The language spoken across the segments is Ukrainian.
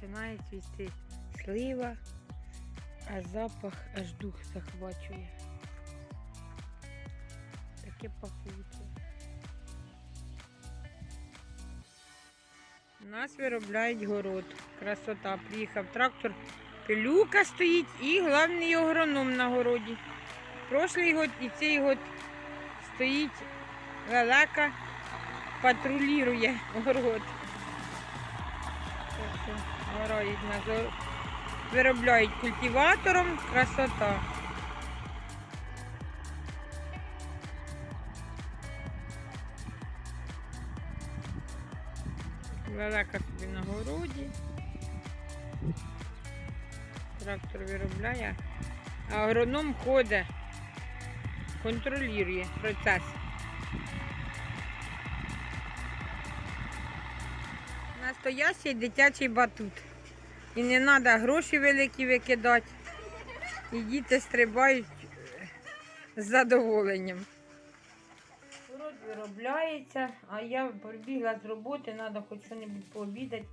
починає цвісти слива, а запах аж дух захвачує. Таке пахуче. У нас виробляють город. Красота. Приїхав трактор. Пилюка стоїть і головний агроном на городі. Прошлий год і цей год стоїть лелека, патрулює город. Так що Горають на виробляють культиватором. Красота. Лелека собі на городі. Трактор виробляє. Агроном ходить, контролює процес. Настоящий дитячий батут. І не треба гроші великі викидати. І діти стрибають з задоволенням. Город виробляється, а я прибігла з роботи, треба хоч щось пообідати.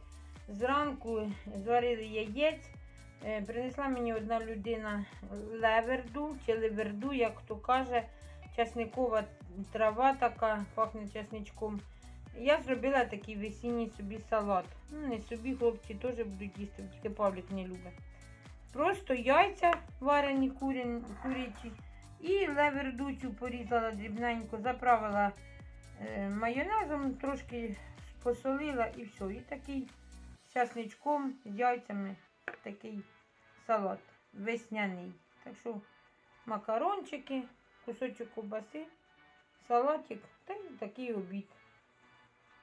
Зранку зварили яєць. Е, Принесла мені одна людина леверду чи ливерду, як хто каже, часникова трава така, пахне часничком. Я зробила такий весінній собі салат. Ну, не собі, хлопці теж будуть їсти, тільки Павлік не любить. Просто яйця варені курячі. І леверду цю порізала дрібненько, заправила е, майонезом, трошки посолила і все. І такий з часничком, з яйцями такий салат весняний. Так що макарончики, кусочок ковбаси, салатик та й такий обід.